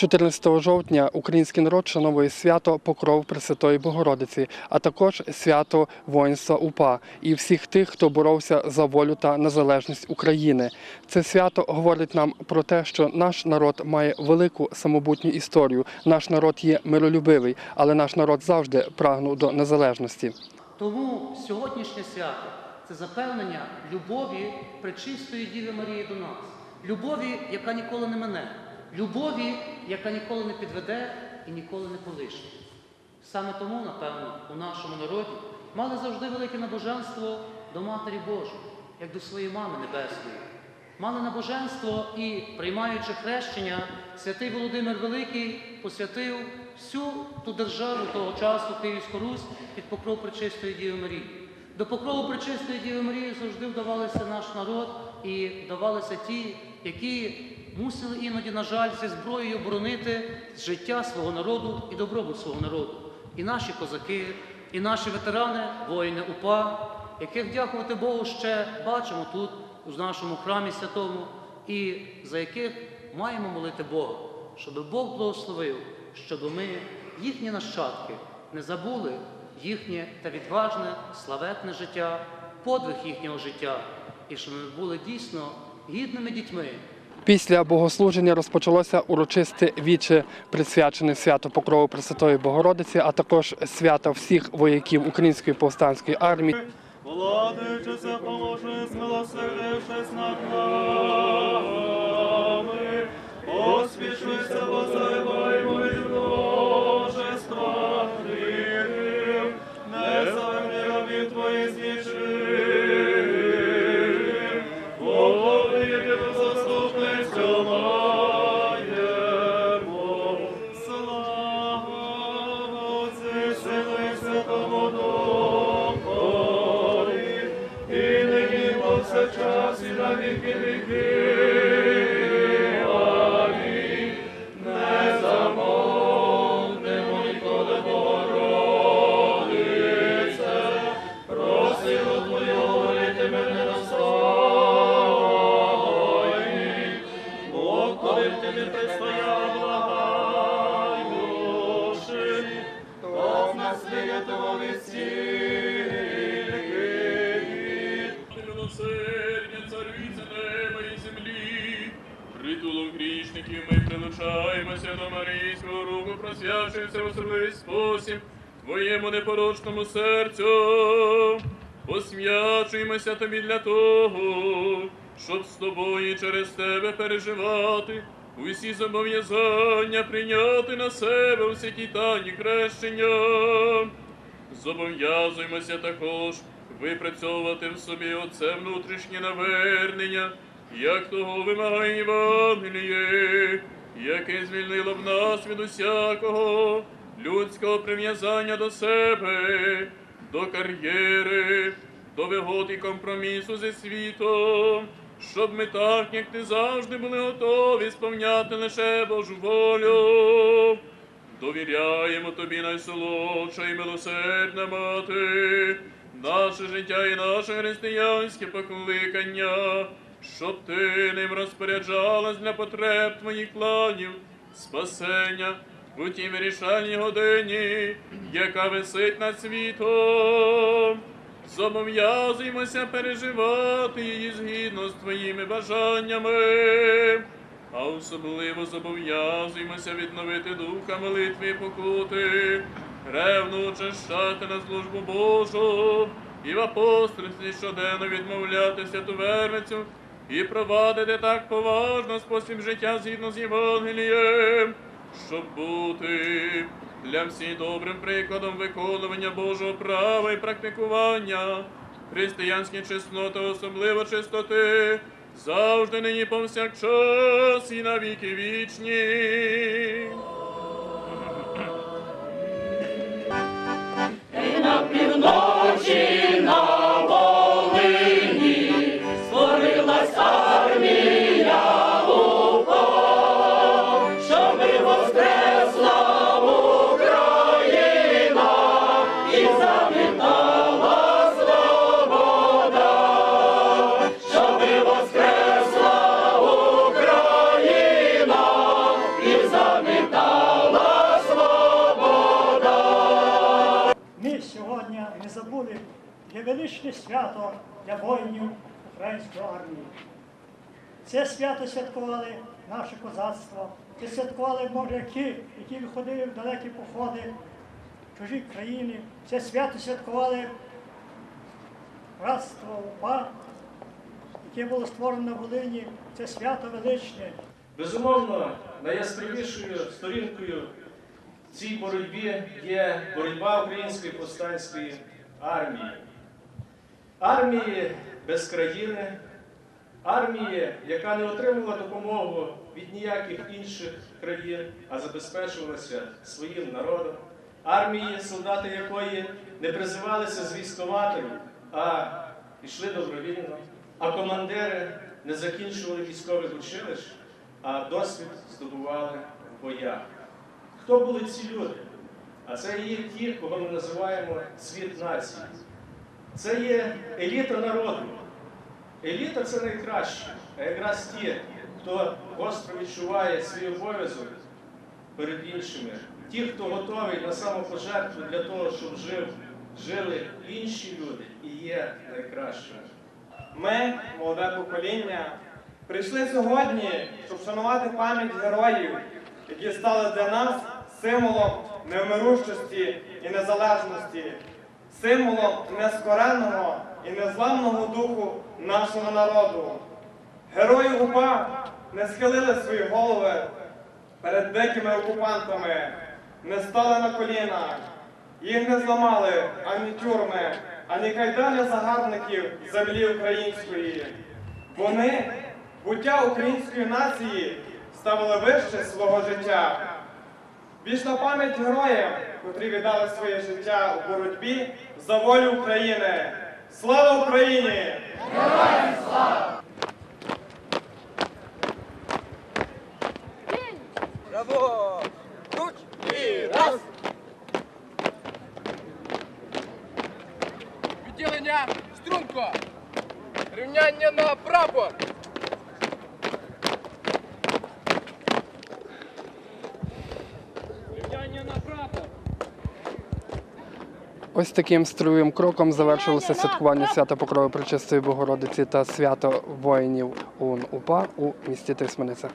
14 жовтня український народ шановує свято Покров Пресвятої Богородиці, а також свято воїнства УПА і всіх тих, хто боровся за волю та незалежність України. Це свято говорить нам про те, що наш народ має велику самобутню історію. Наш народ є миролюбивий, але наш народ завжди прагнув до незалежності. Тому сьогоднішнє свято це запевнення любові Пречистої Діви Марії до нас, любові, яка ніколи не мине, любові, яка ніколи не підведе і ніколи не полишить. Саме тому, напевно, у нашому народі мали завжди велике набоженство до Матері Божої, як до своєї мами небесної. Мали набоженство і, приймаючи хрещення, святий Володимир Великий посвятив всю ту державу того часу, Київську Русь, під покров Пречистої Діви Марії. До покрову Пречистої Діви Марії завжди вдавалися наш народ і вдавалися ті, які мусили іноді, на жаль, зі зброєю боронити життя свого народу і добробут свого народу. І наші козаки, і наші ветерани, воїни УПА, яких, дякувати Богу, ще бачимо тут, у нашому храмі святому, і за яких маємо молити Бога, щоб Бог благословив, щоб ми, їхні нащадки, не забули їхнє та відважне, славетне життя, подвиг їхнього життя, і щоб ми були дійсно гідними дітьми, Після богослуження розпочалося урочисте віче, присвячене свято Покрову Пресвятої Богородиці, а також свято всіх вояків Української повстанської армії. Владичиця, поможе, змилосердившись над нами, поспішися, бо від і на віки віки. Амінь. Не замовкнемо ніколи, Богородице, просимо Твою говорити мене достойний, бо коли б тобі предстояла благаючи, то в нас. Царице неба і землі, притулом грішників ми прилучаємося до Марійського руку, просвячуємося в особливий спосіб Твоєму непорочному серцю. Посвячуємося тобі для того, щоб з тобою через тебе переживати, усі зобов'язання прийняти на себе у святі тані хрещення. Зобов'язуємося також випрацьовувати в собі оце внутрішнє навернення, як того вимагає Євангеліє, яке звільнило б нас від усякого людського прив'язання до себе, до кар'єри, до вигод і компромісу зі світом, щоб ми так, як ти завжди були готові сповняти лише Божу волю. Довіряємо тобі найсолодша і милосердна мати, наше життя і наше християнське покликання, щоб ти ним розпоряджалась для потреб твоїх планів, спасення у тій вирішальній годині, яка висить над світом. Зобов'язуємося переживати її згідно з твоїми бажаннями а особливо зобов'язуємося відновити духа молитви і покути, ревно очищати на службу Божу і в апостольстві щоденно відмовляти святу вервицю і провадити так поважно спосіб життя згідно з Євангелієм, щоб бути для всіх добрим прикладом виконування Божого права і практикування християнські чесноти, особливо чистоти, завжди нині повсякчас і на віки вічні. Є величне свято для воїнів української армії. Це свято святкували наше козацтво, це святкували моряки, які виходили в далекі походи чужі країни. Це свято святкували братство УПА, яке було створено на Волині. Це свято величне. Безумовно, найяскравішою сторінкою в цій боротьбі є боротьба української повстанської армії. Армії без країни, армії, яка не отримувала допомогу від ніяких інших країн, а забезпечувалася своїм народом. Армії, солдати якої не призивалися з військоматів, а йшли добровільно. А командири не закінчували військових училищ, а досвід здобували в боях. Хто були ці люди? А це є ті, кого ми називаємо світ нації. Це є еліта народу. Еліта це найкраще, а якраз ті, хто гостро відчуває свій обов'язок перед іншими. Ті, хто готовий на самопожертву для того, щоб жив, жили інші люди і є найкращими. Ми, молоде покоління, прийшли сьогодні, щоб шанувати пам'ять героїв, які стали для нас символом невмирущості і незалежності, символом нескореного і незламного духу нашого народу. Герої УПА не схилили свої голови перед дикими окупантами, не стали на коліна. Їх не зламали ані тюрми, ані кайдани загарбників землі української. Вони буття української нації ставили вище свого життя. Вічна пам'ять героям, котрі віддали своє життя у боротьбі за волю України. Слава Україні! Браво! Руч і раз! Відділення струнко! Рівняння на прапор! Ось таким строєвим кроком завершилося святкування свята Покрови Пречистої Богородиці та свято воїнів УН УПА у місті Тисмениця.